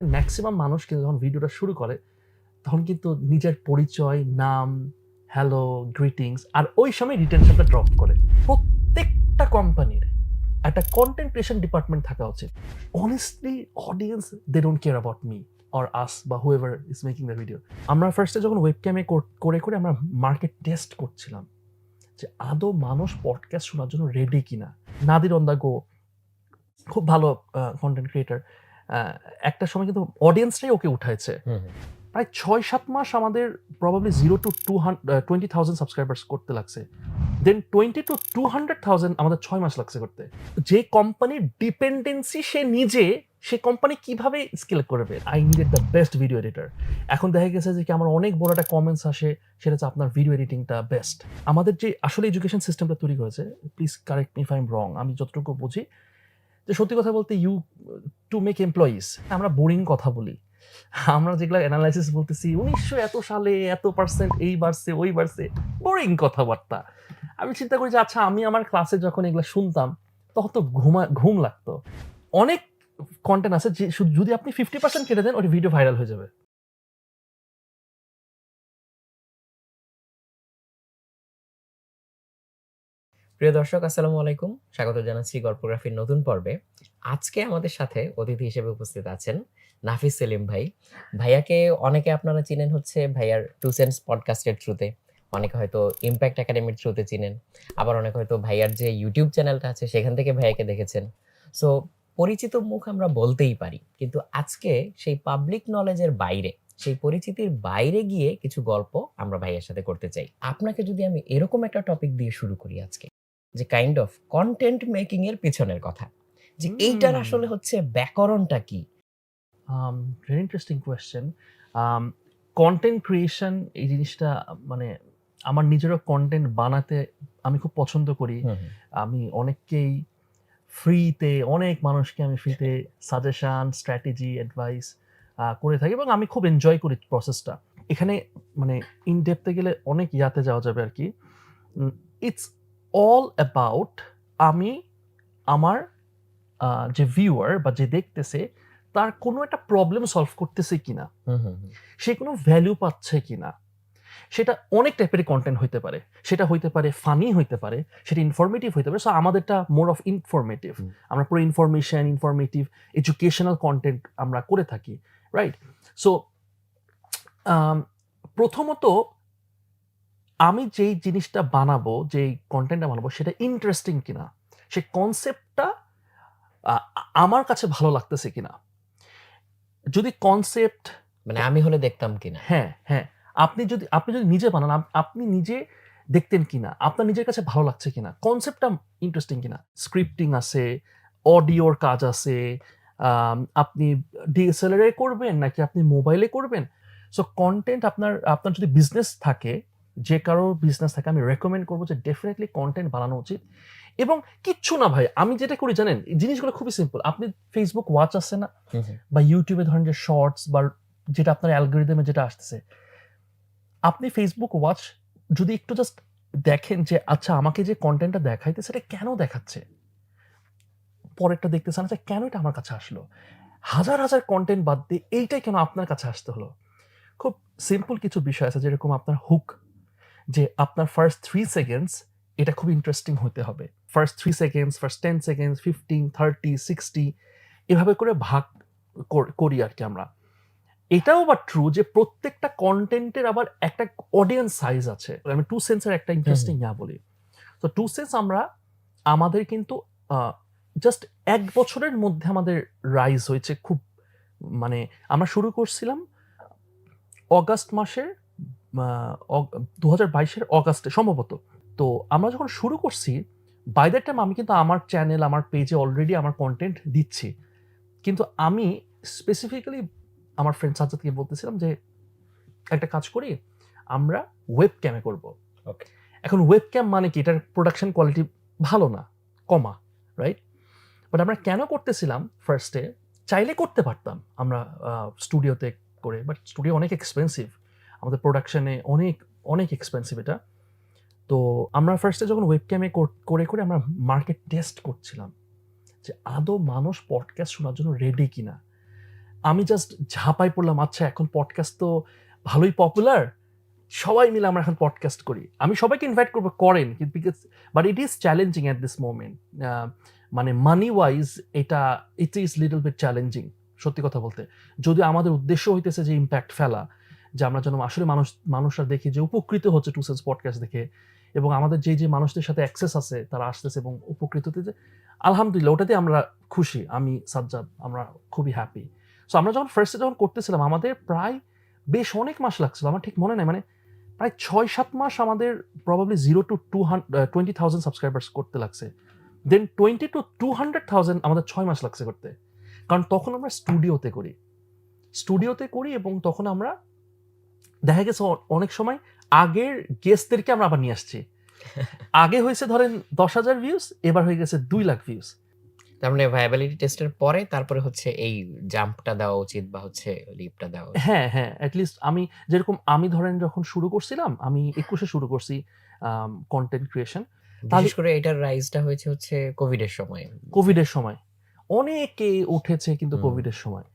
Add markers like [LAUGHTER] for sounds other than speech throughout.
Maximum মানুষ কিন্তু যখন ভিডিওটা শুরু করে, তখন কিন্তু নিজের পরিচয়, নাম হ্যালো গ্রিটিংস আর ওই সময় রিটেনশনটা ড্রপ করে। প্রত্যেকটা কোম্পানির একটা কন্টেন্ট ক্রিয়েশন ডিপার্টমেন্ট থাকা উচিত। Honestly audience they don't care about me or us বা whoever is making the video আমরা ফার্স্টে যখন ওয়েবক্যামে করে করে আমরা মার্কেট টেস্ট করছিলাম যে আদৌ মানুষ পডকাস্ট শোনার জন্য রেডি কিনা। নাদির অন দ্য গো খুব ভালো কন্টেন্ট ক্রিয়েটার একটা সময় কিন্তু অডিয়েন্সটাই ওকে উঠাইছে। প্রায় ছয় সাত মাস আমাদের probably zero to to twenty thousand subscribers করতে লাগছে। Then twenty to to hundred thousand আমাদের ছয় মাস লাগছে করতে। যে কোম্পানির ডিপেন্ডেন্সি সে নিজে সে কোম্পানি কীভাবে স্কেল করবে? I needed the best video editor এখন দেখা গেছে যে কি আমার অনেক বড় একটা কমেন্টস আসে সেটা হচ্ছে আপনার ভিডিও এডিটিংটা বেস্ট আমাদের যে আসলে এডুকেশন সিস্টেমটা তৈরি করেছে please correct me if I'm wrong আমি যতটুকু বুঝি যে সত্যি কথা বলতে ইউ টু মেক এমপ্লয়িজ আমরা বোরিং কথা বলি। আমরা যেগুলো অ্যানালাইসিস বলতেছি, উনিশশো এত সালে এত পার্সেন্ট এই বাড়ছে, ওই বাড়ছে বোরিং কথাবার্তা। আমি চিন্তা করি যে আচ্ছা আমি আমার ক্লাসে যখন এগুলো শুনতাম, তখন তো ঘুমা, ঘুম লাগতো। অনেক কন্টেন্ট আছে যে যদি আপনি ফিফটি পার্সেন্ট কেটে দেন, ওটা ভিডিও ভাইরাল হয়ে যাবে। প্রিয় দর্শক, আসসালামু আলাইকুম। স্বাগত জানাচ্ছি গল্পগ্রাফির নতুন পর্বে। আজকে আমাদের সাথে অতিথি হিসেবে উপস্থিত আছেন নাফিস সেলিম ভাই। ভাইয়াকে অনেকে আপনারা চিনেন হচ্ছে ভাইয়ার টু সেন্স পডকাস্টের থ্রুতে। অনেকে হয়তো ইম্প্যাক্ট একাডেমির থ্রুতে চিনেন। আবার অনেকে হয়তো ভাইয়ার যে ইউটিউব চ্যানেলটা আছে, সেখান থেকে ভাইয়াকে দেখেছেন। সো পরিচিত মুখ আমরা বলতেই পারি। কিন্তু আজকে সেই পাবলিক নলেজের বাইরে, সেই পরিচিতির বাইরে গিয়ে কিছু গল্প আমরা ভাইয়ের সাথে করতে চাই। আপনাকে যদি আমি এরকম একটা টপিক দিয়ে শুরু করি আজকে যে কাইন্ড অফ কন্টেন্ট মেকিং এর পিছনের কথা। যে এইটার আসলে হচ্ছে ব্যাকরণটা কি? Very interesting question content creation এই জিনিসটা মানে আমার নিজেরও কন্টেন্ট বানাতে আমি খুব পছন্দ করি। আমি অনেককেই ফ্রিতে অনেক মানুষকে আমি ফ্রিতে সাজেশন স্ট্র্যাটেজি অ্যাডভাইস করে থাকি এবং আমি খুব এনজয় করি প্রসেসটা এখানে মানে ইন গেলে অনেক ইয়াতে যাওয়া যাবে আর কি। ইটস অল অ্যাবাউট আমি আমার যে ভিউয়ার বা যে দেখতেছে তার কোনো একটা প্রবলেম সলভ করতেছে কিনা? সে কোনো ভ্যালু পাচ্ছে কিনা? সেটা অনেক টাইপের কন্টেন্ট হইতে পারে। সেটা হইতে পারে ফানি হইতে পারে সেটা ইনফরমেটিভ হইতে পারে। সো আমাদেরটা মোর অফ ইনফরমেটিভ আমরা পুরো ইনফরমেশন ইনফরমেটিভ এডুকেশনাল কন্টেন্ট আমরা করে থাকি রাইট সো প্রথমত আমি যেই জিনিসটা বানাবো যেই কন্টেন্টটা বানাবো সেটা ইন্টারেস্টিং কিনা সে কনসেপ্টটা আমার কাছে ভালো লাগতেছে কিনা। যদি কনসেপ্ট মানে আমি হলে দেখতাম কিনা। হ্যাঁ হ্যাঁ। আপনি যদি আপনি যদি নিজে বানান আপনি নিজে দেখতেন কিনা আপনার নিজের কাছে ভালো লাগছে কিনা কনসেপ্টটা ইন্টারেস্টিং কিনা। স্ক্রিপ্টিং আছে অডিওর কাজ আছে আপনি ডিএসএলআর করবেন নাকি আপনি মোবাইলে করবেন? সো কন্টেন্ট আপনার আপনার যদি বিজনেস থাকে যে কারোর বিজনেস থাকে আমি রেকমেন্ড করব যে ডেফিনেটলি কন্টেন্ট বানানো উচিত। এবং কিচ্ছু না ভাই আমি যেটা করি জানেন এই জিনিসগুলো খুবই সিম্পল আপনি ফেসবুক ওয়াচ আছে না? বা ইউটিউবে ধরেন যে শর্টস বা যেটা আপনার অ্যালগোরিদমে যেটা আসতেছে। আপনি ফেসবুক ওয়াচ যদি একটু জাস্ট দেখেন যে আচ্ছা আমাকে যে কন্টেন্টটা দেখাইতে সেটা কেন দেখাচ্ছে? পরেরটা দেখতেছেন আচ্ছা কেন এটা আমার কাছে আসলো? হাজার হাজার কন্টেন্ট বাদ দিয়ে এইটাই কেন আপনার কাছে আসতে হলো? খুব সিম্পল কিছু বিষয় আছে যেরকম আপনার হুক যে আপনার ফার্স্ট থ্রি সেকেন্ডস এটা খুব ইন্টারেস্টিং হতে হবে। First three seconds first ten seconds fifteen thirty sixty এভাবে করে ভাগ করি আর কি আমরা। এটাও বা ট্রু যে প্রত্যেকটা কন্টেন্টের আবার একটা অডিয়েন্স সাইজ আছে। আমি টু সেন্সের একটা ইন্টারেস্টিং ইয়া বলি। তো টু সেন্স আমরা আমাদের কিন্তু জাস্ট এক বছরের মধ্যে আমাদের রাইজ হয়েছে খুব মানে আমরা শুরু করছিলাম অগাস্ট মাসের দু হাজার বাইশের অগাস্টে সম্ভবত। তো আমরা যখন শুরু করছি বাই দ্যাট টাইম আমি কিন্তু আমার চ্যানেল আমার পেজে অলরেডি আমার কন্টেন্ট দিচ্ছি। কিন্তু আমি স্পেসিফিক্যালি আমার ফ্রেন্ড সাজ্জাদকে বলতেছিলাম যে একটা কাজ করি আমরা ওয়েব ক্যামে করব. এখন ওয়েব ক্যাম মানে কি? এটার প্রোডাকশন কোয়ালিটি ভালো না কমা রাইট বাট আমরা কেন করতেছিলাম ফার্স্টে চাইলে করতে পারতাম আমরা স্টুডিওতে করে বাট স্টুডিও অনেক এক্সপেন্সিভ আমাদের প্রোডাকশানে অনেক অনেক এক্সপেন্সিভ এটা। তো আমরা ফার্স্টে যখন ওয়েব ক্যামে করে করে আমরা মার্কেট টেস্ট করছিলাম যে আদৌ মানুষ পডকাস্ট শোনার জন্য রেডি কিনা। আমি জাস্ট ঝাঁপাই পড়লাম আচ্ছা এখন পডকাস্ট তো ভালোই পপুলার সবাই মিলে আমরা এখন পডকাস্ট করি। আমি সবাইকে ইনভাইট করব, করেন because but it is challenging at this moment মানে মানি ওয়াইজ এটা it is little bit challenging সত্যি কথা বলতে। যদি আমাদের উদ্দেশ্য হইতেছে যে ইম্প্যাক্ট ফেলা যে আমরা যেন আসলে মানুষ, মানুষরা দেখি যে উপকৃত হচ্ছে টু সেন্স পডকাস্ট দেখে এবং আমাদের যে যে মানুষদের সাথে অ্যাক্সেস আছে, তারা আসতেছে এবং উপকৃত হতেছে আলহামদুলিল্লাহ, ওটাতে আমরা খুশি, আমি সাজ্জাদ, আমরা খুবই হ্যাপি সো আমরা যখন ফার্স্টে যখন করতেছিলাম, আমাদের প্রায় বেশ অনেক মাস লাগছিল, আমার ঠিক মনে নেই মানে প্রায় ছয় সাত মাস আমাদের probably zero to to twenty thousand subscribers করতে লাগছে। Then twenty to to hundred thousand আমাদের ছয় মাস লাগছে করতে। কারণ তখন আমরা স্টুডিওতে করি। স্টুডিওতে করি এবং তখন আমরা দেখা গেছে অনেক সময় আগের গেস্টদেরকে আমরা আবার নিয়ে আসছি। [LAUGHS] আগে হয়েছে ধরেন দশ হাজার ভিউজ এবার হয়ে গেছে দুই লাখ ভিউজ তার মানে ভায়াবিলিটি টেস্টের পরে তারপরে হচ্ছে এই জাম্পটা দেওয়া উচিত বা হচ্ছে লিপটা দেওয়া। হ্যাঁ হ্যাঁ অ্যাটলিস্ট আমি যেরকম আমি ধরেন যখন শুরু করছিলাম আমি একুশে শুরু করছি কন্টেন্ট ক্রিয়েশন বিশেষ করে এটার রাইজটা হয়েছে হচ্ছে কোভিডের সময়। কোভিডের সময়। অনেকে উঠেছে কিন্তু। কোভিডের সময়।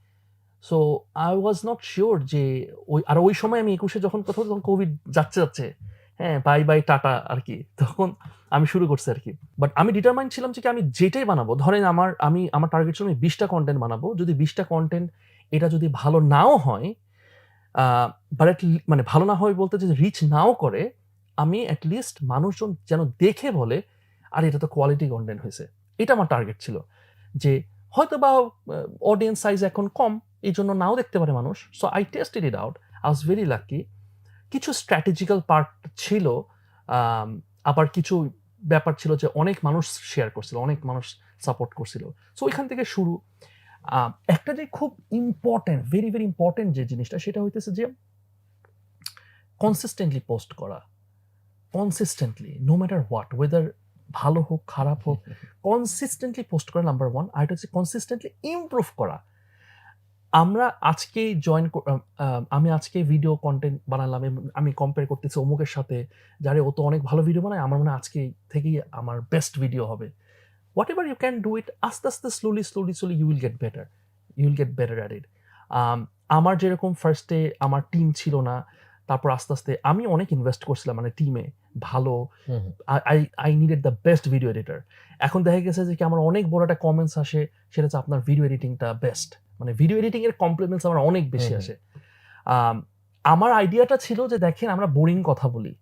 So I was not sure যে ওই, আর ওই সময় আমি একুশে যখন কোথাও তখন কোভিড যাচ্ছে যাচ্ছে হ্যাঁ বাই বাই টাটা আর কি তখন আমি শুরু করছি আর কি বাট আমি ডিটারমাইন্ড ছিলাম যে আমি যেটাই বানাবো, ধরেন আমার, আমি, আমার টার্গেট ছিল আমি বিশটা কন্টেন্ট বানাবো, যদি বিশটা কন্টেন্ট এটা যদি ভালো নাও হয় বাট মানে ভালো না হয় বলতে যদি রিচ নাও করে, আমি অ্যাটলিস্ট মানুষজন যেন দেখে বলে, আর, এটা তো কোয়ালিটি কন্টেন্ট হয়েছে। এটা আমার টার্গেট ছিল। যে হয়তো বা অডিয়েন্স সাইজ এখন কম এই জন্য নাও দেখতে পারে মানুষ। So I tested it out I was very lucky কিছু স্ট্র্যাটেজিক্যাল পার্ট ছিল আবার কিছু ব্যাপার ছিল যে অনেক মানুষ শেয়ার করছিল অনেক মানুষ সাপোর্ট করছিল। সো ওইখান থেকে শুরু। একটা যে খুব ইম্পর্টেন্ট ভেরি ভেরি ইম্পর্টেন্ট যে জিনিসটা সেটা হইতেছে যে কনসিস্টেন্টলি পোস্ট করা। Consistently no matter what weather ভালো হোক খারাপ হোক [LAUGHS] কনসিস্টেন্টলি পোস্ট করা নাম্বার ওয়ান আর এটা হচ্ছে কনসিস্টেন্টলি ইমপ্রুভ করা। আমরা আজকেই জয়েন আমি আজকে ভিডিও কন্টেন্ট বানালাম আমি কম্পেয়ার করতেছি অমুকের সাথে, যারে ও তো অনেক ভালো ভিডিও বানায়, আমার মনে আজকে থেকেই আমার বেস্ট ভিডিও হবে। Whatever you can do it আস্তে আস্তে slowly slowly slowly you will get better you will get better at it আমার যেরকম ফার্স্টে আমার টিম ছিল না, তারপর আস্তে আস্তে আমি অনেক ইনভেস্ট করছিলাম মানে টিমে ভালো। I I needed the best video editor এখন দেখা গেছে যে কি আমার অনেক বড় একটা কমেন্টস আসে সেটা হচ্ছে আপনার ভিডিও এডিটিংটা বেস্ট মানে ভিডিও এডিটিং এর কমপ্লিমেন্টস আমার অনেক বেশি। আসে। আম, আমার আইডিয়াটা ছিল যে দেখেন আমরা বোরিং কথা বলি।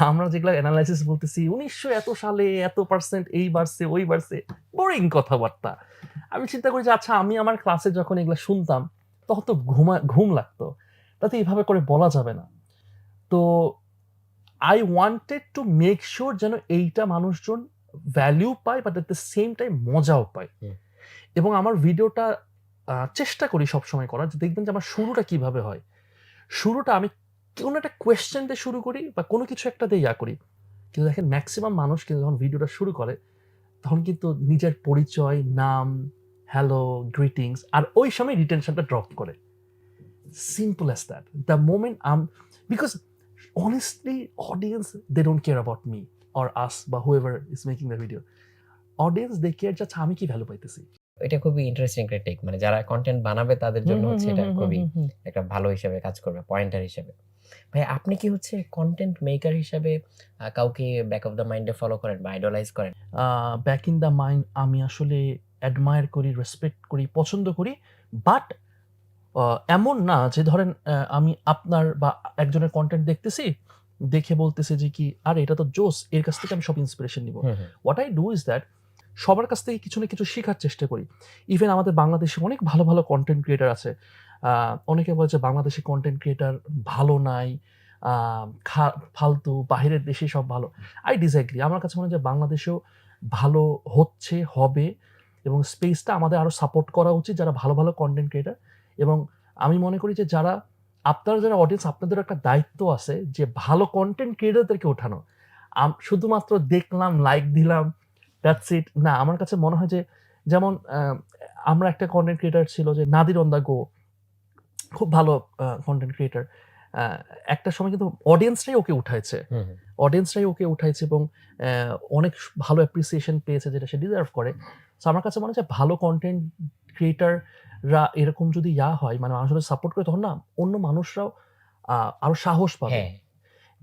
আমরা যেগুলো অ্যানালাইসিস বলতেছি উনিশশো এত সালে এত পার্সেন্ট এই বাড়ছে ওই বাড়ছে। বোরিং কথাবার্তা। আমি চিন্তা করি যে আচ্ছা আমি আমার ক্লাসে যখন এগুলো শুনতাম তখন তো ঘুমা ঘুম লাগতো। তাতে এইভাবে করে বলা যাবে না। তো I wanted to make sure যেন এইটা মানুষজন ভ্যালিউ পায় but at the same time মজাও পায়। এবং আমার ভিডিওটা চেষ্টা করি সবসময় করার যে দেখবেন যে আমার শুরুটা কীভাবে হয়। শুরুটা আমি কোনো একটা কোয়েশ্চেন দিয়ে শুরু করি বা কোনো কিছু একটা দিয়ে ইয়া করি। কিন্তু দেখেন ম্যাক্সিমাম মানুষ কিন্তু যখন ভিডিওটা শুরু করে তখন কিন্তু নিজের পরিচয় নাম হ্যালো গ্রিটিংস আর ওই সময় রিটেনশনটা ড্রপ করে। Simple as that the moment um because honestly audience they don't care about me or us বা whoever is making the video. Audience they care just আমি কি ভ্যালু পাইতেছি। এটা খুবই ইন্টারেস্টিং একটা টেক মানে যারা কন্টেন্ট বানাবে তাদের জন্য হচ্ছে এটা খুবই একটা ভালো হিসেবে কাজ করবে পয়েন্টার হিসেবে। ভাই আপনি কি হচ্ছে কন্টেন্ট মেকার হিসাবে কাউকে ব্যাক অফ দ্য মাইন্ডে ফলো করেন বা আইডলাইজ করেন? ব্যাক ইন দ্য মাইন্ড আমি আসলে অ্যাডমায়ার করি রেসপেক্ট করি পছন্দ করি বাট এমন না যে ধরেন আমি আপনার বা একজনের কন্টেন্ট দেখতেছি দেখে বলতেছে যে কি আরে এটা তো জোস এর কাছ থেকে আমি সব ইন্সপিরেশন নিব। What I do is that সবার কাছ থেকে কিছু না কিছু শেখার চেষ্টা করি। ইভেন আমাদের বাংলাদেশে অনেক ভালো ভালো কন্টেন্ট ক্রিয়েটার আছে। অনেকে বলছে বাংলাদেশি কন্টেন্ট ক্রিয়েটার ভালো নাই খা- ফালতু বাহিরের দেশে সব ভালো। আই ডিসএগ্রি আমার কাছে মনে হয় যে বাংলাদেশেও ভালো হচ্ছে হবে এবং স্পেসটা আমাদের আরও সাপোর্ট করা উচিত যারা ভালো ভালো কন্টেন্ট ক্রিয়েটার এবং আমি মনে করি যে যারা আপনারা যারা অডিয়েন্স আপনাদের একটা দায়িত্ব আছে যে ভালো কন্টেন্ট ক্রিয়েটারদেরকে ওঠানো। শুধুমাত্র দেখলাম লাইক দিলাম দ্যাটস ইট না আমার কাছে মনে হয় যে যেমন আমরা একটা কন্টেন্ট ক্রিয়েটার ছিল যে নাদির অন দ্য গো খুব ভালো কন্টেন্ট ক্রিয়েটার একটা সময় কিন্তু অডিয়েন্সটাই ওকে উঠাইছে। অডিয়েন্সটাই ওকে উঠাইছে এবং অনেক ভালো অ্যাপ্রিসিয়েশন পেয়েছে যেটা সে ডিজার্ভ করে। সো আমার কাছে মনে হচ্ছে ভালো কন্টেন্ট ক্রিয়েটাররা এরকম যদি ইয়া হয় মানে মানুষের সাপোর্ট করে তখন না অন্য মানুষরাও আরও সাহস পাবে। হ্যাঁ।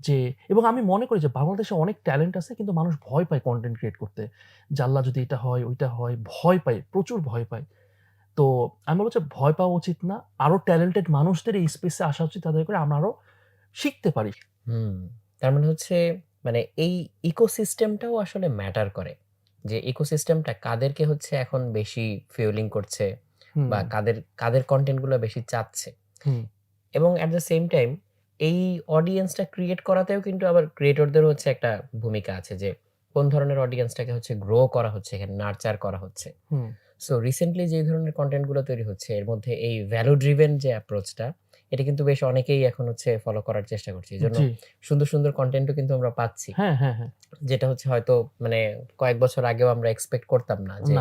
যে এবং আমি মনে করি যে বাংলাদেশে অনেক ট্যালেন্ট আছে কিন্তু মানুষ ভয় পায় কন্টেন্ট ক্রিয়েট করতে। জাল্লা যদি এটা হয় ওইটা হয় ভয় পায় প্রচুর ভয় পায়। তো আমি বলব যে ভয় পাওয়া উচিত না। আরও ট্যালেন্টেড মানুষদের এই স্পেসে আসা উচিত তাদের করে আমরা আরও শিখতে পারি। হুম তার মানে হচ্ছে মানে এই ইকোসিস্টেমটাও আসলে ম্যাটার করে। যে ইকোসিস্টেমটা কাদেরকে হচ্ছে এখন বেশি ফিউলিং করছে বা কাদের কাদের কন্টেন্টগুলো বেশি চাচ্ছে। এবং অ্যাট দ্য সেম টাইম এই অডিয়েন্সটা ক্রিয়েট করাতেও কিন্তু আবার ক্রিয়েটরদের হচ্ছে একটা ভূমিকা আছে যে কোন ধরনের অডিয়েন্সটাকে হচ্ছে গ্রো করা হচ্ছে এখানে নার্চার করা হচ্ছে। হুম, সো রিসেন্টলি যে ধরনের কন্টেন্টগুলো তৈরি হচ্ছে এর মধ্যে এই ভ্যালু ড্রিভেন যে অ্যাপ্রোচটা এটা কিন্তু বেশ অনেকেই এখন হচ্ছে ফলো করার চেষ্টা করছে। এই জন্য সুন্দর সুন্দর কন্টেন্টও কিন্তু আমরা পাচ্ছি। হ্যাঁ হ্যাঁ হ্যাঁ। যেটা হচ্ছে হয়তো মানে কয়েক বছর আগেও আমরা এক্সপেক্ট করতাম না যে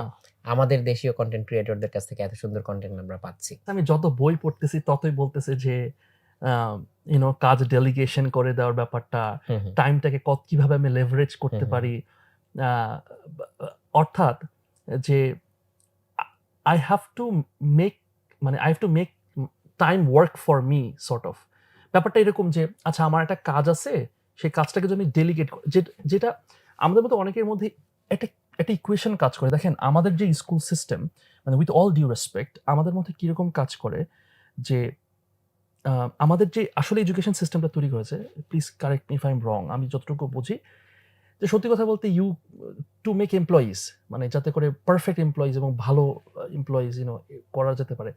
আমাদের দেশীয় কন্টেন্ট ক্রিয়েটরদের কাছ থেকে এত সুন্দর কন্টেন্ট আমরা পাচ্ছি। আমি যত বই পড়তেছি ততই বলতেছে যে ইউনো কাজ ডেলিগেশন করে দেওয়ার ব্যাপারটা টাইমটাকে কত কীভাবে আমি লেভারেজ করতে। পারি অর্থাৎ যে আই হ্যাভ টু মেক মানে I have to make time work for me sort of ব্যাপারটা এরকম যে আচ্ছা আমার একটা কাজ আছে, সেই কাজটাকে যদি আমি ডেলিগেট যেটা আমাদের মধ্যে অনেকের মধ্যে একটা একটা ইকুয়েশন কাজ করে। দেখেন, আমাদের যে স্কুল সিস্টেম মানে উইথ অল ডিউ রেসপেক্ট আমাদের মধ্যে কীরকম কাজ করে যে আমাদের যে আসলে এডুকেশন সিস্টেমটা তৈরি করেছে please correct me I'm wrong আমি যতটুকু বুঝি, যে সত্যি কথা বলতে ইউ টু মেক এমপ্লয়িজ মানে যাতে করে পারফেক্ট এমপ্লয়িজ এবং ভালো এমপ্লয়িজ ইউনো করা যেতে পারে।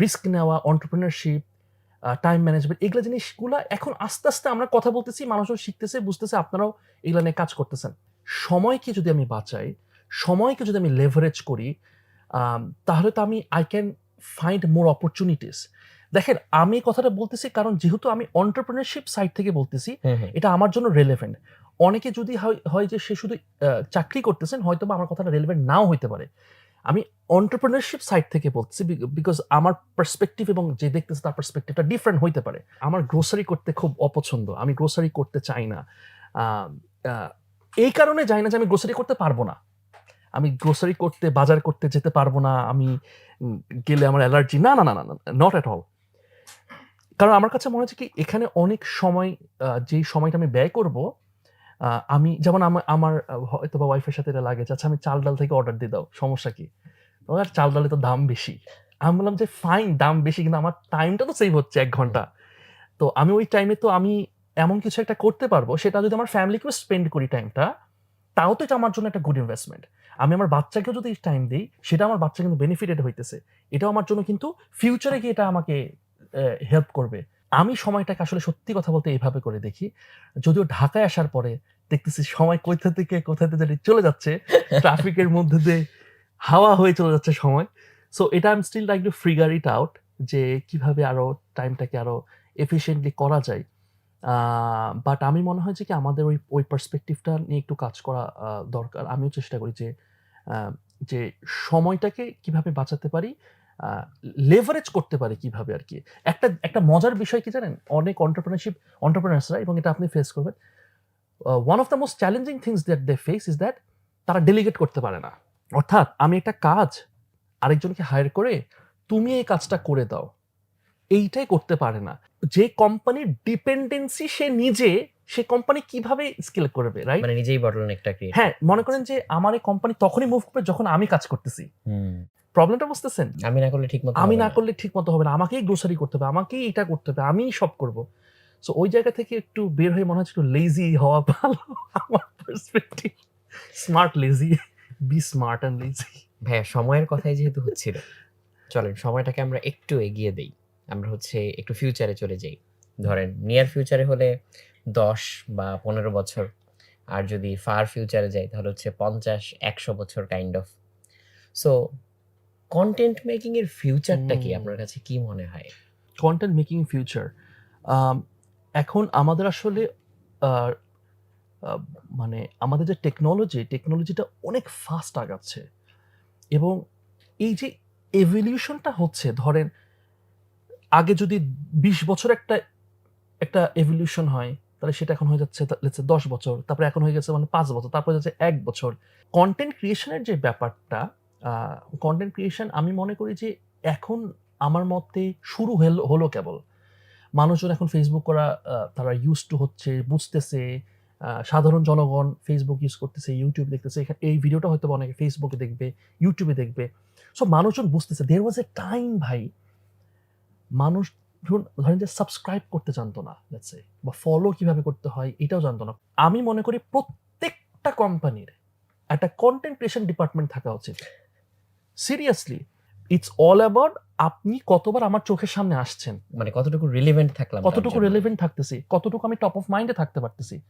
রিস্ক নেওয়া অন্টারপ্রিনারশিপ টাইম ম্যানেজমেন্ট এগুলো জিনিসগুলো এখন আস্তে আস্তে আমরা কথা বলতেছি মানুষও শিখতেছে বুঝতেছে আপনারাও এগুলো নিয়ে কাজ করতেছেন। সময়কে যদি আমি বাঁচাই সময়কে যদি আমি লেভারেজ করি তাহলে তো আমি I can find more opportunities দেখেন আমি কথাটা বলতেছি কারণ যেহেতু আমি অন্টারপ্রিনারশিপ সাইড থেকে বলতেছি এটা আমার জন্য রেলেভেন্ট অনেকে যদি হয়- হয় যে সে শুধু চাকরি করতেছেন হয়তো বা আমার কথাটা রেলেভেন্ট নাও হইতে পারে। আমি অন্টারপ্রিনারশিপ সাইড থেকে বলছি বিকজ আমার পার্সপেক্টিভ এবং যে দেখতেছে তার পার্সপেক্টিভটা ডিফারেন্ট হইতে পারে। আমার গ্রোসারি করতে খুব অপছন্দ, আমি গ্রোসারি করতে চাই না। এই কারণে যাই না যে আমি গ্রোসারি করতে পারব না। আমি গ্রোসারি করতে, বাজার করতে যেতে পারব না, আমি গেলে আমার অ্যালার্জি না না না না নট অ্যাট অল কারণ আমার কাছে মনে হচ্ছে কি এখানে অনেক সময় যেই সময়টা আমি ব্যয় করব আমি যেমন আমার হয়তো বা ওয়াইফের সাথে এটা লাগে আচ্ছা আমি চাল ডাল থেকে অর্ডার দিয়ে দাও, সমস্যা কি? আর চাল ডালে তো দাম বেশি। আমি বললাম যে ফাইন দাম বেশি, কিন্তু আমার টাইমটা তো সেভ হচ্ছে এক ঘণ্টা। তো আমি ওই টাইমে তো আমি এমন কিছু একটা করতে পারব, সেটা যদি আমার ফ্যামিলিকেও স্পেন্ড করি টাইমটা তাও তো এটা আমার জন্য একটা গুড ইনভেস্টমেন্ট আমি আমার বাচ্চাকেও যদি টাইম দিই, সেটা আমার বাচ্চা কিন্তু বেনিফিটেড হইতেছে। এটাও আমার জন্য কিন্তু ফিউচারে গিয়ে এটা আমাকে হেল্প করবে। আমি সময়টাকে আসলে সত্যি কথা বলতে এইভাবে করে দেখি। যদিও ঢাকায় আসার পরে দেখতেছি সময় কোথা থেকে কোথা থেকে চলে যাচ্ছে। [LAUGHS] ট্রাফিকের মধ্যে দিয়ে হাওয়া হয়ে চলে যাচ্ছে সময়। সো এটা আমি still like to figure it out যে কীভাবে আরও টাইমটাকে আরও এফিসিয়েন্টলি করা যায়। বাট আমি মনে হয় যে কি আমাদের ওই ওই পার্সপেক্টিভটা নিয়ে একটু কাজ করা দরকার। আমিও চেষ্টা করি যে যে সময়টাকে কীভাবে বাঁচাতে পারি লেভারেজ করতে পারে কীভাবে আর কি? একটা একটা মজার বিষয় কি জানেন? অনেক অন্টারপ্রিনারশিপ অন্টারপ্রিনার্সরা এবং এটা আপনি ফেস করবেন one of the most challenging things that they face is that তারা ডেলিগেট করতে পারে না। অর্থাৎ আমি একটা কাজ আরেকজনকে হায়ার করে, তুমি এই কাজটা করে দাও। এইটাই করতে পারে না। যে কোম্পানির ডিপেন্ডেন্সি সে নিজে সে কোম্পানি কীভাবে স্কেল করবে রাইট মানে নিজেই বটল একটা ক্রিয়েট হ্যাঁ মনে করেন যে আমার এই কোম্পানি তখনই মুভ করবে যখন আমি কাজ করতেছি। প্রবলেমটা বুঝতেছেন? আমি না করলে ঠিক মতো আমি না করলে ঠিক মতো হবে না। আমাকেই গ্রোসারি করতে হবে আমাকেই এটা করতে হবে আমিই সব করব। সো ওই জায়গা থেকে একটু বের হয়ে মনে হচ্ছে একটু লেজি হওয়া ভালো আমার perspective smart lazy be smart and lazy ভাইয়া সময়ের কথাই যেহেতু হচ্ছিল চলেন সময়টাকে আমরা একটু এগিয়ে দেই। আমরা হচ্ছে একটু ফিউচারে চলে যাই। ধরেন নিয়ার ফিউচারে হলে দশ বা পনেরো বছর। আর যদি ফার ফিউচারে যাই তাহলে হচ্ছে পঞ্চাশ একশো বছর kind of so content making এর ফিউচারটা কি আপনার কাছে কি মনে হয়? কন্টেন্ট মেকিং ফিউচার এখন আমাদের আসলে মানে আমাদের যে টেকনোলজি টেকনোলজিটা অনেক ফাস্ট আগাচ্ছে। এবং এই যে এভলিউশনটা হচ্ছে ধরেন আগে যদি বিশ বছর একটা একটা এভলিউশন হয় তাহলে সেটা এখন হয়ে যাচ্ছে দশ বছর, তারপরে এখন হয়ে গেছে মানে পাঁচ বছর, তারপরে যাচ্ছে এক বছর। কন্টেন্ট ক্রিয়েশনের যে ব্যাপারটা কন্টেন্ট ক্রিয়েশন আমি মনে করি যে এখন আমার মতে শুরু হলো কেবল। মানুষজন এখন ফেসবুক করা তারা ইউজ টু হচ্ছে, বুঝতেছে সাধারণ জনগণ ফেসবুক ইউজ করতেছে ইউটিউব দেখতেছে এই ভিডিওটা হয়তো অনেকে ফেসবুকে দেখবে ইউটিউবে দেখবে। সো মানুষজন বুঝতেছে দের ওয়াজ এ টাইম ভাই, মানুষ ধরুন ধরেন যে সাবস্ক্রাইব করতে জানতো না লেটস সে বা ফলো কীভাবে করতে হয় এটাও জানতো না। আমি মনে করি প্রত্যেকটা কোম্পানির একটা কন্টেন্ট ক্রিয়েশন ডিপার্টমেন্ট থাকা উচিত। সিরিয়াসলি ইটস অল অ্যাবাউট আপনি কতবার আমার চোখের সামনে আসছেন। মানে কতটুকু রিলেভেন্ট থাকলাম কতটুকু। রেলেভেন্ট থাকতেছি কতটুকু আমি টপ অফ মাইন্ডে থাকতে পারতেছি।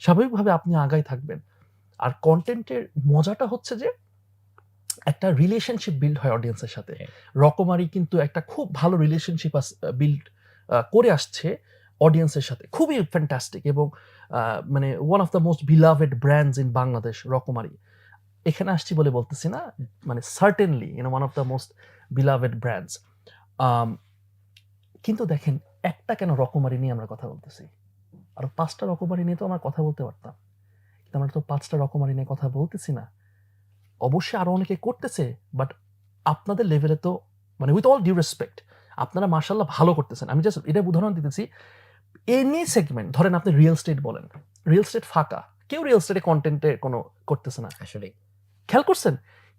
স্বাভাবিকভাবে আপনি আগায় থাকবেন। আর কন্টেন্টের মজাটা হচ্ছে যে একটা রিলেশনশিপ বিল্ড হয় অডিয়েন্সের সাথে। হ্যাঁ। রকমারি কিন্তু একটা খুব ভালো রিলেশনশিপ বিল্ড করে আসছে অডিয়েন্সের সাথে। খুবই ফ্যান্টাস্টিক এবং মানে one of the most beloved brands in Bangladesh Rokomari. এখানে আসছি বলে বলতেছি না মানে certainly in one of the most beloved brands কিন্তু দেখেন একটা কেন রকমারি নিয়ে আমরা কথা বলতেছি? আর পাঁচটা রকমারি নিয়ে তো আমরা কথা বলতে পারতাম। কিন্তু আমরা তো পাঁচটা রকমারি নিয়ে কথা বলতেছি না। অবশ্যই আরও অনেকে করতেছে বাট আপনাদের লেভেলে তো মানে উইথ অল ডিউ রেসপেক্ট আপনারা মার্শাল্লাহ ভালো করতেছেন। আমি জাস্ট এটা উদাহরণ দিতেছি এনি সেগমেন্ট ধরেন আপনি রিয়েল স্টেট বলেন রিয়েল স্টেট ফাঁকা কেউ রিয়েল স্টেটে কন্টেন্টে কোনো করতেছে না। আসলে খেয়াল করছেন?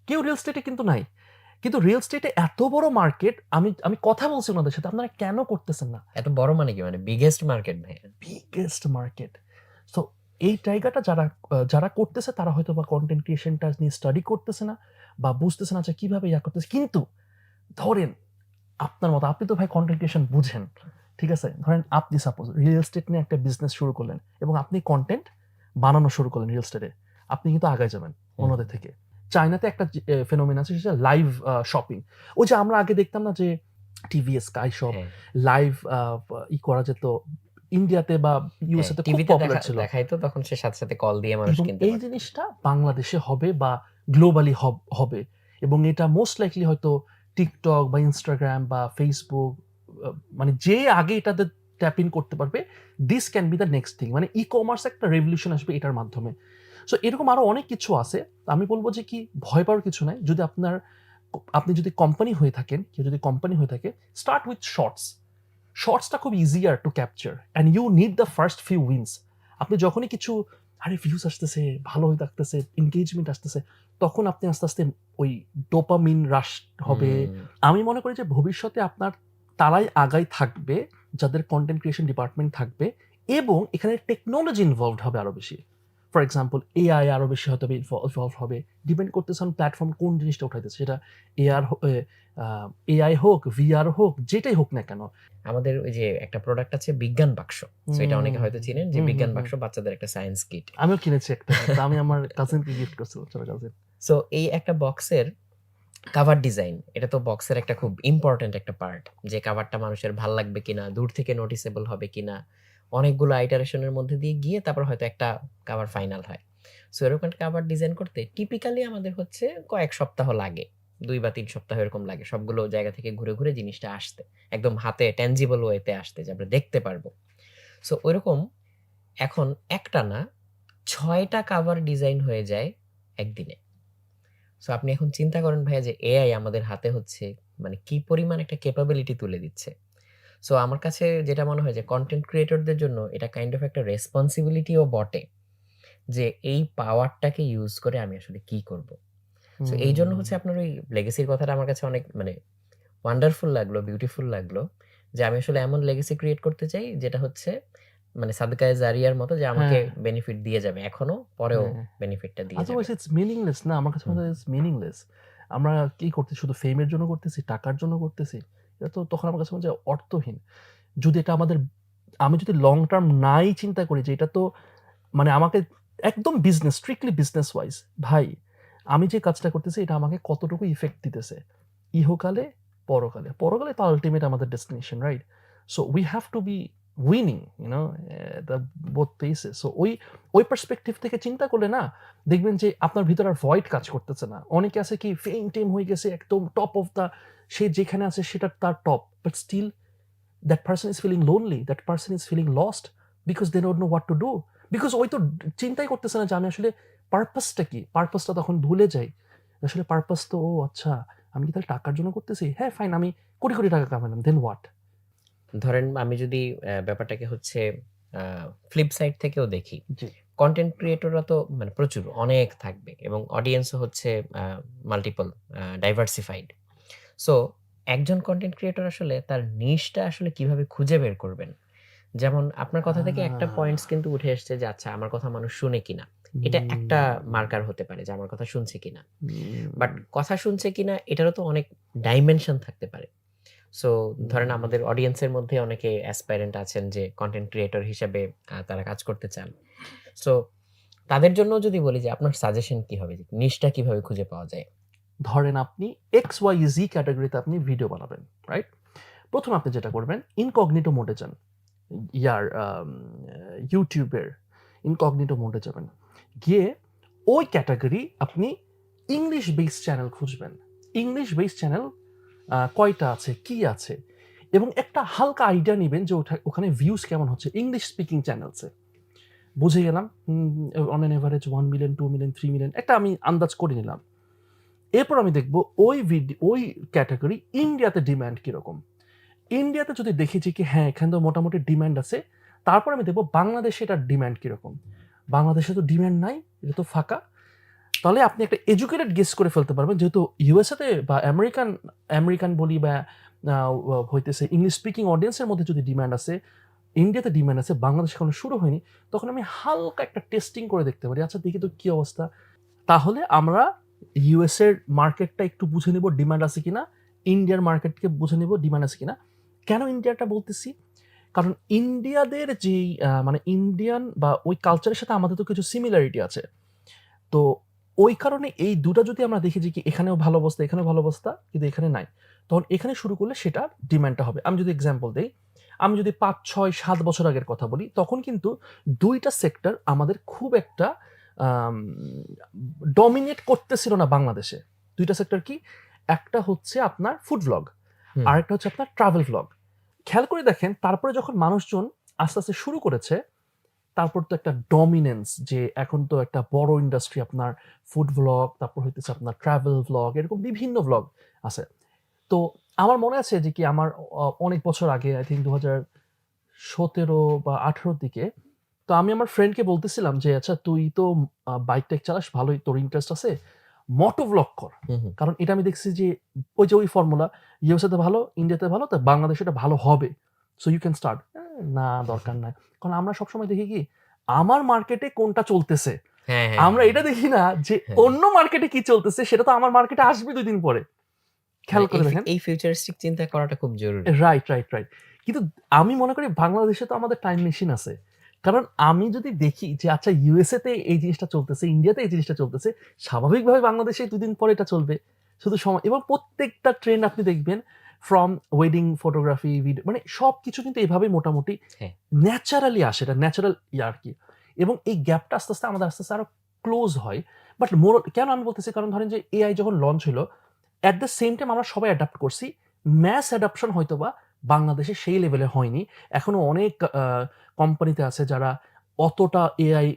কেউ রিয়েল স্টেটে কিন্তু নাই। কিন্তু রিয়েল স্টেটে এত বড় মার্কেট আমি আমি কথা বলছি ওনাদের সাথে আপনারা কেন করতেছেন না? এত বড় মানে কি? মানে বিগেস্ট মার্কেট ভাই বিগেস্ট মার্কেট সো এই জায়গাটা যারা যারা করতেছে তারা হয়তো বা কন্টেন্ট ক্রিয়েশনটা নিয়ে স্টাডি করতেছে না বা বুঝতেছে না যে কীভাবে ইয়া করতেছে। কিন্তু ধরেন আপনার মতো আপনি তো ভাই কন্টেন্ট ক্রিয়েশন বুঝেন ঠিক আছে? ধরেন আপনি সাপোজ রিয়েল এস্টেট নিয়ে একটা বিজনেস শুরু করলেন এবং আপনি কন্টেন্ট বানানো শুরু করলেন রিয়েল এস্টেটে আপনি কিন্তু আগায় যাবেন অন্যদের থেকে। চায়নাতে একটা ফেনোমেন আছে সেটা লাইভ শপিং ওই যে আমরা আগে দেখতাম না যে টিভি স্কাই শপ। লাইভ ই করা যেত ইন্ডিয়াতে বা ইউএসএ তে খুব পপুলার ছিল। দেখাই তো তখন সে সাথে সাথে কল দিয়ে মানুষ কিনতে এই জিনিসটা বাংলাদেশে হবে বা গ্লোবালি হবে এবং এটা মোস্ট লাইকলি হয়তো টিকটক বা ইনস্টাগ্রাম বা ফেসবুক মানে যে আগে এটাতে ট্যাপ ইন করতে পারবে this can be the next thing মানে ই কমার্স একটা রেভলিউশন আসবে এটার মাধ্যমে। সো এরকম আরও অনেক কিছু আছে। আমি বলব যে কি ভয় পাওয়ার কিছু নাই। যদি আপনার আপনি যদি কোম্পানি হয়ে থাকেন কেউ যদি কোম্পানি হয়ে থাকে স্টার্ট উইথ শর্টস শর্টসটা খুব easier to capture and you need the first few wins আপনি যখনই কিছু আরে ভিউজ আসতেছে ভালো হয়ে থাকতেছে এনগেজমেন্ট আসতেছে তখন আপনি আস্তে আস্তে ওই ডোপামিন হ্রাস হবে। আমি মনে করি যে ভবিষ্যতে আপনার তারাই আগাই থাকবে যাদের কন্টেন্ট ক্রিয়েশন ডিপার্টমেন্ট থাকবে এবং এখানে টেকনোলজি ইনভলভড হবে আরও বেশি। ফর এক্সাম্পল এআই আরও বেশি হয়তো ইনভলভ হবে। ডিপেন্ড করতেছে অন প্ল্যাটফর্ম কোন জিনিসটা উঠাইতেছে। সেটা এআর এআই হোক ভিআর হোক যেটাই হোক না কেন। আমাদের ওই যে একটা প্রোডাক্ট আছে বিজ্ঞান বাক্স। এটা অনেকে হয়তো চিনেন যে বিজ্ঞান বাক্স বাচ্চাদের একটা সায়েন্স কিট আমিও কিনেছি একটা। [LAUGHS] আমি আমার কাজিনকে গিফট করছিলাম ছোট কাজিন সো এই একটা বক্সের কাভার ডিজাইন এটা তো বক্সের একটা খুব ইম্পর্ট্যান্ট একটা পার্ট যে কাভারটা মানুষের ভালো লাগবে কিনা দূর থেকে নোটিসেবল হবে কিনা। অনেকগুলো আইটারেশনের মধ্যে দিয়ে গিয়ে তারপর হয়তো একটা কাভার ফাইনাল হয়। সো এরকম একটা কাভার ডিজাইন করতে টিপিক্যালি আমাদের হচ্ছে কয়েক সপ্তাহ লাগে। দুই বা তিন সপ্তাহ এরকম লাগে, সবগুলো জায়গা থেকে ঘুরে ঘুরে জিনিসটা আসতে। একদম হাতে ট্যানজিবল ওয়েতে আসতে যে আমরা দেখতে পারব। সো ওইরকম এখন একটা না, ছয়টা কাভার ডিজাইন হয়ে যায় একদিনে। সো আপনি এখন চিন্তা করেন ভাইয়া যে এআই আমাদের হাতে হচ্ছে মানে কি পরিমাণ একটা ক্যাপাবিলিটি তুলে দিচ্ছে। সো আমার কাছে যেটা মনে হয় যে কন্টেন্ট ক্রিয়েটরদের জন্য এটা কাইন্ড অফ একটা রেসপন্সিবিলিটিও বটে যে এই পাওয়ারটাকে ইউজ করে আমি আসলে কি করব। সো এই জন্য হচ্ছে আপনার ওই লেগেসির কথাটা আমার কাছে অনেক মানে ওয়ান্ডারফুল লাগল বিউটিফুল লাগল যে আমি আসলে এমন লেগেসি ক্রিয়েট করতে চাই যেটা হচ্ছে মানে সাদকায় জারিয়ার মতো যে আমাকে হ্যাঁ। বেনিফিট দিয়ে যাবে। এখনও পরেও হ্যাঁ। বেনিফিটটা দিয়ে যাবে। আদারওয়াইজ ইটস মিনিংলেস না? আমার কাছে। মনে হয় ইটস মিনিংলেস আমরা কি করতেছি? শুধু ফেমের জন্য করতেছি? টাকার জন্য করতেছি? এটা তো তখন আমার কাছে মনে হয় অর্থহীন। যদি এটা আমাদের, আমি যদি লং টার্ম নাই চিন্তা করি যে এটা তো মানে আমাকে একদম বিজনেস স্ট্রিক্টলি বিজনেস ওয়াইজ ভাই, আমি যে কাজটা করতেছি এটা আমাকে কতটুকু ইফেক্ট দিতেছে? ইহকালে, পরকালে। পরকালে তো আলটিমেট আমাদের destination right so we have to be winning you know the both places so ওই ওই পার্সপেক্টিভ থেকে চিন্তা করলে না, দেখবেন যে আপনার ভিতরে আর ভয়েড কাজ করতেছে না। অনেকে আছে কি ফেম টেম হয়ে গেছে, একদম টপ অফ দ্য সে যেখানে আছে সেটা তার top but still that person is feeling lonely that person is feeling lost because they don't know what to do because ওই তো চিন্তাই করতেছে না যে আমি আসলে পারপাসটা কি? পারপাসটা তখন ভুলে যাই। আসলে পারপাস তো, ও আচ্ছা আমি কি তাহলে টাকার জন্য করতেছি? হ্যাঁ ফাইন আমি কোটি কোটি টাকা কামালাম দেন হোয়াট ধরেন আমি যদি ব্যাপারটাকে হচ্ছে ফ্লিপ সাইড থেকেও দেখি কন্টেন্ট ক্রিয়েটররা তো মানে প্রচুর অনেক থাকবে এবং অডিয়েন্সও হচ্ছে মাল্টিপল ডাইভার্সিফাইড সো একজন কন্টেন্ট ক্রিয়েটর আসলে তার নিশটা আসলে কীভাবে খুঁজে বের করবেন? যেমন আপনার কথা থেকে একটা পয়েন্টস কিন্তু উঠে এসছে যে আচ্ছা আমার কথা মানুষ শুনে কিনা? এটা একটা মার্কার হতে পারে যে আমার কথা শুনছে কিনা? বাট কথা শুনছে কিনা এটারও তো অনেক ডাইমেনশন থাকতে পারে। সো ধরেন আমাদের অডিয়েন্সের মধ্যে অনেকে অ্যাসপাইরেন্ট আছেন যে কন্টেন্ট ক্রিয়েটর হিসেবে তারা কাজ করতে চান। সো তাদের জন্য যদি বলি যে আপনার সাজেশন কি হবে? নিশটা কীভাবে খুঁজে পাওয়া যায়? ধরেন আপনি এক্স ওয়াই জি ক্যাটাগরিতে আপনি ভিডিও বানাবেন রাইট প্রথম আপনি যেটা করবেন ইনকগনিটো মোডে যান। ইয়ার ইউটিউবের ইনকগনিটো মোডে যাবেন। গিয়ে ওই ক্যাটাগরি আপনি ইংলিশ বেস চ্যানেল খুঁজবেন। ইংলিশ বেস চ্যানেল কয়টা আছে, কি আছে? এবং একটা হালকা আইডিয়া নেবেন যে ওঠা- ওখানে ভিউজ কেমন হচ্ছে ইংলিশ স্পিকিং চ্যানেলসে বুঝে গেলাম on an average one million two million three million একটা আমি আন্দাজ করে নিলাম। এরপর আমি দেখব ওই ভিডিও ওই ক্যাটাগরি ইন্ডিয়াতে ডিম্যান্ড কীরকম। ইন্ডিয়াতে যদি দেখেছি কি হ্যাঁ এখানে তো মোটামুটি ডিম্যান্ড আছে, তারপর আমি দেখব বাংলাদেশে এটার ডিম্যান্ড কীরকম। বাংলাদেশে তো ডিম্যান্ড নাই, এটা তো ফাঁকা। তাহলে আপনি একটা এডুকেটেড গেস করে ফেলতে পারবেন। যেহেতু ইউএসএতে বা আমেরিকান আমেরিকান বলি বা হইতেছে ইংলিশ স্পিকিং অডিয়েন্সের মধ্যে যদি ডিম্যান্ড আছে ইন্ডিয়াতে ডিম্যান্ড আছে বাংলাদেশ এখনও শুরু হয়নি, তখন আমি হালকা একটা টেস্টিং করে দেখতে পারি। আচ্ছা দেখি তো কী অবস্থা? তাহলে আমরা ইউএস এর মার্কেটটা একটু বুঝে নিব ডিমান্ড আছে কিনা? ইন্ডিয়ার মার্কেটকে বুঝে নিব ডিমান্ড আছে কিনা? কেন ইন্ডিয়াটা বলতেছি? কারণ ইন্ডিয়াদের যেই মানে ইন্ডিয়ান বা ওই কালচারের সাথে আমাদের তো কিছু সিমিলারিটি আছে। তো ওই কারণে এই দুটো যদি আমরা দেখি যে কি এখানেও ভালো অবস্থা এখানেও ভালো অবস্থা কিন্তু এখানে নাই। তখন এখানে শুরু করলে সেটা ডিমান্ডটা হবে। আমি যদি এক্সাম্পল দিই আমি যদি পাঁচ ছয় সাত বছর আগের কথা বলি তখন কিন্তু দুইটা সেক্টর আমাদের খুব একটা ডমিনেট করতেছিল না বাংলাদেশে। দুইটা সেক্টর কি? একটা হচ্ছে আপনার ফুড ব্লগ হুম। আরেকটা হচ্ছে আপনার ট্রাভেল ব্লগ খেয়াল করে দেখেন তারপরে যখন মানুষজন আস্তে আস্তে শুরু করেছে তারপর তো একটা ডমিনেন্স যে এখন তো একটা বড় ইন্ডাস্ট্রি আপনার ফুড ব্লগ তারপর হইতেছে আপনার ট্রাভেল ব্লগ এরকম বিভিন্ন ব্লগ আছে। তো আমার মনে আছে যে কি আমার অনেক বছর আগে আই থিঙ্ক দু হাজার সতেরো বা আঠেরোর দিকে তো আমি আমার ফ্রেন্ডকে বলতেছিলাম যে আচ্ছা তুই তো বাইক টাইক চালাস ভালোই তোর ইন্টারেস্ট আছে মোটো ব্লগ কর। কারণ এটা আমি দেখছি যে ওই যে ওই ফর্মুলা ইউএসএতে ভালো ইন্ডিয়াতে ভালো তা বাংলাদেশে এটা ভালো হবে। সো ইউ ক্যান স্টার্ট না দরকার নাই। কারণ আমরা সবসময় দেখি কি আমার মার্কেটে কোনটা চলতেছে? হ্যাঁ হ্যাঁ আমরা হ্যাঁ। এটা দেখি না যে। অন্য মার্কেটে কি চলতেছে সেটা তো আমার মার্কেটে আসবে দুই দিন পরে। খেয়াল করে দেখেন। এই ফিউচারিস্টিক চিন্তা করাটা খুব জরুরি। রাইট রাইট রাইট কিন্তু আমি মনে করি বাংলাদেশে তো আমাদের টাইম মেশিন আছে। কারণ আমি যদি দেখি যে আচ্ছা ইউএসএ তে এই জিনিসটা চলতেছে ইন্ডিয়াতে এই জিনিসটা চলতেছে স্বাভাবিকভাবে বাংলাদেশে দুদিন পরে এটা চলবে। শুধু সময় এবং প্রত্যেকটা ট্রেন্ড আপনি দেখবেন ফ্রম ওয়েডিং ফটোগ্রাফি ভিডিও মানে সব কিছু কিন্তু এভাবেই মোটামুটি হ্যাঁ। ন্যাচারালি আসে এটা ন্যাচারাল ইয়ে আর কি। এবং এই গ্যাপটা আস্তে আস্তে আমাদের আস্তে আস্তে আরও ক্লোজ হয়। বাট মোর কেন আমি বলতেছি? কারণ ধরেন যে এআই যখন লঞ্চ হলো অ্যাট দ্য সেম টাইম আমরা সবাই অ্যাডাপ্ট করছি। ম্যাস অ্যাডাপশন হয়তো বা বাংলাদেশে সেই লেভেলে হয়নি। এখনও অনেক কোম্পানিতে আছে যারা অতটা এআই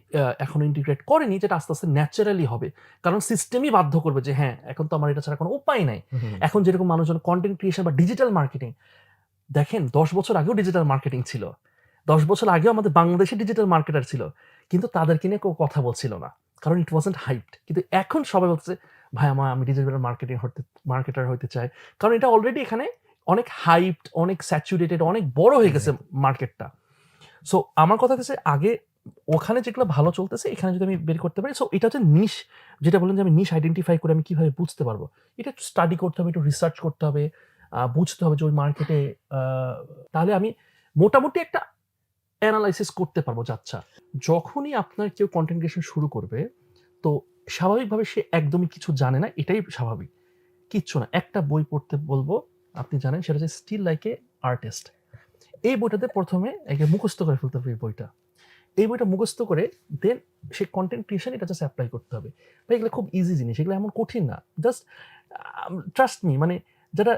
এখন ইন্টিগ্রেট করেনি যেটা আস্তে আস্তে ন্যাচারালি হবে। কারণ সিস্টেমই বাধ্য করবে যে হ্যাঁ এখন তো আমার এটা ছাড়া কোনো উপায় নাই। এখন যেরকম মানুষজন কন্টেন্ট ক্রিয়েশন বা ডিজিটাল মার্কেটিং দেখেন দশ বছর আগেও ডিজিটাল মার্কেটিং ছিল। দশ বছর আগেও আমাদের বাংলাদেশে ডিজিটাল মার্কেটার ছিল। কিন্তু তাদেরকে নিয়ে কেউ কথা বলছিল না। কারণ ইট ওয়াজেন্ট হাইপড কিন্তু এখন সবাই বলছে ভাই আমার আমি ডিজিটাল মার্কেটিং হতে মার্কেটার হতে চাই। কারণ এটা অলরেডি এখানে অনেক হাইপড অনেক স্যাচুরেটেড অনেক বড় হয়ে গেছে মার্কেটটা সো আমার কথা হচ্ছে আগে ওখানে যেগুলো ভালো চলতেছে, এখানে যদি আমি বের করতে পারি সো এটা হচ্ছে নিশ যেটা বললেন যে আমি নিশ আইডেন্টিফাই করে আমি কীভাবে বুঝতে পারব। এটা একটু স্টাডি করতে হবে, একটু রিসার্চ করতে হবে বুঝতে হবে যে ওই মার্কেটে তাহলে আমি মোটামুটি একটা অ্যানালাইসিস করতে পারব যে আচ্ছা যখনই আপনার কেউ কন্টেন্ট ক্রিয়েশন শুরু করবে, তো স্বাভাবিকভাবে সে একদমই কিছু জানে না, এটাই স্বাভাবিক। কিচ্ছু না। একটা বই পড়তে বলব, আপনি জানেন সেটা হচ্ছে স্টিল লাইক এ আর্টিস্ট এই বইটাতে প্রথমে একে মুখস্থ করে ফেলতে হবে এই বইটা। এই বইটা মুখস্থ করে দেন সে কন্টেন্ট ক্রিয়েশন এটা জাস্ট অ্যাপ্লাই করতে হবে। ভাই এগুলো খুব ইজি জিনিস এগুলো এমন কঠিন না। জাস্ট ট্রাস্ট মি মানে যারা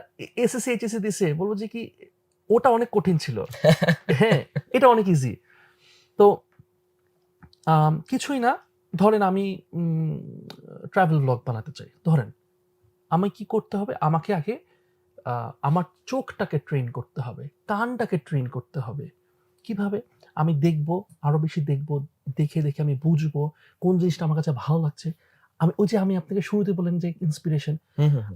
এসএসসি এইচএসসি দিছে বলব যে কি ওটা অনেক কঠিন ছিল। [LAUGHS] হ্যাঁ এটা অনেক ইজি তো কিছুই না ধরেন আমি ট্রাভেল ব্লগ বানাতে চাই। ধরেন আমি কি করতে হবে? আমাকে আগে আমার চোখটাকে ট্রেন করতে হবে কানটাকে ট্রেন করতে হবে। কীভাবে আমি দেখব আরও বেশি দেখব দেখে দেখে আমি বুঝব কোন জিনিসটা আমার কাছে ভালো লাগছে। আমি ওই যে আমি আপনাকে শুরুতে বলেন যে ইন্সপিরেশন।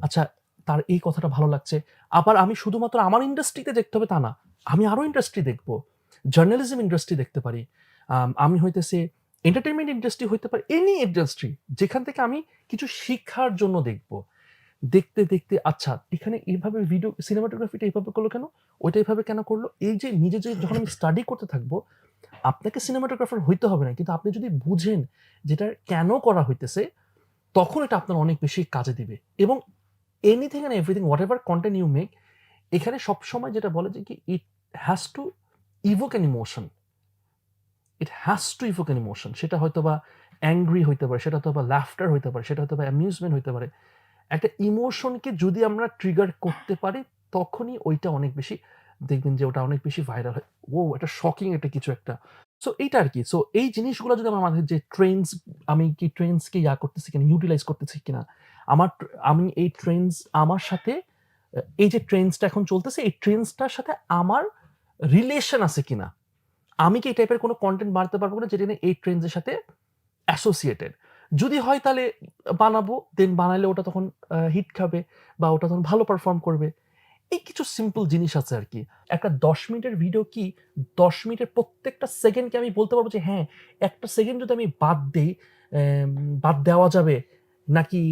আচ্ছা তার এই কথাটা ভালো লাগছে। আবার আমি শুধুমাত্র আমার ইন্ডাস্ট্রিতে দেখতে হবে তা না আমি আরও ইন্ডাস্ট্রি দেখব জার্নালিজম ইন্ডাস্ট্রি দেখতে পারি। আমি হইতেছে এন্টারটেনমেন্ট ইন্ডাস্ট্রি হইতে পারে এনি ইন্ডাস্ট্রি যেখান থেকে আমি কিছু শিক্ষার জন্য দেখব। দেখতে দেখতে আচ্ছা এখানে এইভাবে ভিডিও সিনেমাটোগ্রাফিটা এইভাবে করল কেন? ওইটা এইভাবে কেন করল? এই যে নিজে যে যখন আমি স্টাডি করতে থাকব, আপনাকে সিনেমাটোগ্রাফার হইতে হবে না, কিন্তু আপনি যদি বুঝেন যেটা কেন করা হইতেছে, তখন এটা আপনার অনেক বেশি কাজে দিবে। এবং anything and everything what ever content you make এখানে সবসময় যেটা বলে যে কি it has to evoke an emotion it has to evoke an emotion সেটা হয়তো বা অ্যাংরি হইতে পারে, সেটা হয়তো বা লাফটার হইতে পারে, সেটা হয়তো বা অ্যামিউজমেন্ট হইতে পারে। একটা ইমোশনকে যদি আমরা ট্রিগার করতে পারি, তখনই ওইটা অনেক বেশি দেখবেন যে ওটা অনেক বেশি ভাইরাল হয়। ও এটা শকিং একটা কিছু একটা। সো এইটা আর কি সো এই জিনিসগুলো যদি আমার মাথায় যে ট্রেন্ডস আমি কি ট্রেন্ডসকে ইয়া করতেছি কিনা ইউটিলাইজ করতেছি কিনা, আমার আমি এই ট্রেন্ডস আমার সাথে এই যে ট্রেন্ডসটা এখন চলতেছে, এই ট্রেন্ডসটার সাথে আমার রিলেশন আছে কিনা? আমি কি এই টাইপের কোনো কন্টেন্ট বানাতে পারব না যেটা এই ট্রেন্ডসের সাথে অ্যাসোসিয়েটেড যদি হয় তাহলে বানাবো দেন বানালে ওটা তখন হিট খাবে বা ওটা তখন ভালো পারফর্ম করবে। এই কিছু সিম্পল জিনিস আছে আর কি। একটা দশ মিনিটের ভিডিও কি দশ মিনিটের প্রত্যেকটা সেকেন্ডকে আমি বলতে পারব যে হ্যাঁ একটা সেকেন্ড যদি আমি বাদ দিই বাদ দেওয়া যাবে, নাকি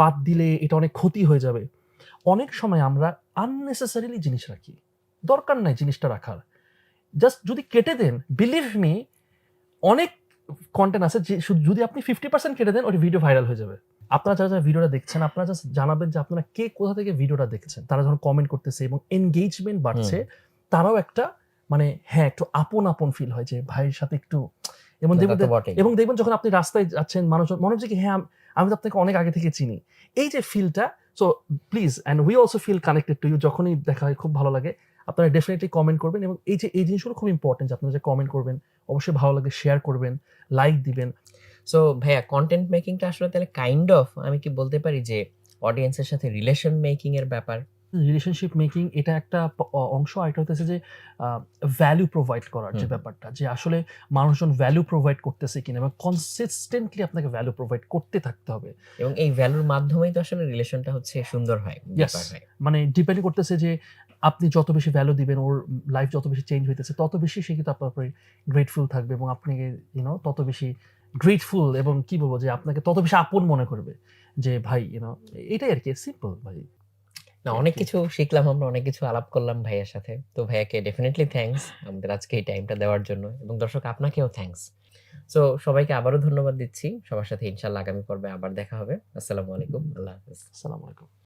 বাদ দিলে এটা অনেক ক্ষতি হয়ে যাবে? অনেক সময় আমরা আননেসেসারিলি জিনিস রাখি। দরকার নাই জিনিসটা রাখার। জাস্ট যদি কেটে দেন বিলিভ মি অনেক কন্টেন্ট আছে যে যদি আপনি ফিফটি পার্সেন্ট কেটে দেন ওই ভিডিও ভাইরাল হয়ে যাবে। আপনারা যারা যারা ভিডিওটা দেখছেন আপনারা জাস্ট জানাবেন যে আপনারা কে কোথা থেকে ভিডিওটা দেখছেন। তারা যখন কমেন্ট করতেছে এবং এনগেজমেন্ট বাড়ছে তারাও একটা মানে হ্যাঁ একটু আপন আপন ফিল হয় যে ভাইয়ের সাথে একটু এবং দেখবেন এবং দেখবেন যখন আপনি রাস্তায় যাচ্ছেন মানুষ মনে হচ্ছে কি হ্যাঁ আমি তো আপনাকে অনেক আগে থেকে চিনি। এই যে ফিলটা so please and we also feel connected to you যখনই দেখা হয় খুব ভালো লাগে। আপনারা ডেফিনেটলি কমেন্ট করবেন এবং এই যে এই জিনিসগুলো খুব ইম্পর্টেন্ট আপনারা যে কমেন্ট করবেন অবশ্যই ভালো লাগে শেয়ার করবেন লাইক দিবেন। সো ভাইয়া কন্টেন্ট মেকিংটা আসলে তাহলে কাইন্ড অফ আমি কি বলতে পারি যে অডিয়েন্সের সাথে রিলেশন মেকিং এর ব্যাপার? রিলেশনশিপ মেকিং এটা একটা অংশ আর এটা হতেছে যে ভ্যালু প্রোভাইড করার যে ব্যাপারটা যে আসলে মানুষজন ভ্যালু প্রোভাইড করতেছে কিনা এবং কনসিস্টেন্টলি আপনাকে ভ্যালু প্রোভাইড করতে থাকতে হবে। এবং এই ভ্যালুর মাধ্যমেই তো আসলে রিলেশনটা হচ্ছে সুন্দর হয় হয়। মানে ডিপেন্ড করতেছে যে আপনি যত বেশি ভ্যালু দিবেন ওর লাইফ যত বেশি চেঞ্জ হইতেছে তত বেশি সে কিন্তু আপনার উপরে গ্রেটফুল থাকবে এবং আপনাকে ইউনো তত বেশি গ্রেটফুল এবং কি বলব যে আপনাকে তত বেশি আপন মনে করবে যে ভাই ইউনো এটাই আর কি সিম্পল ভাই। না অনেক কিছু শিখলাম আমরা অনেক কিছু আলাপ করলাম ভাইয়ের সাথে। তো ভাইয়াকে ডেফিনেটলি থ্যাঙ্কস আমাদের আজকে এই টাইমটা দেওয়ার জন্য। এবং দর্শক আপনাকেও থ্যাঙ্কস সো সবাইকে আবারও ধন্যবাদ দিচ্ছি। সবার সাথে ইনশাল্লাহ আগামী পর্বে আবার দেখা হবে। আসসালামু আলাইকুম। আল্লাহ হাফেজ। আসসালামু আলাইকুম।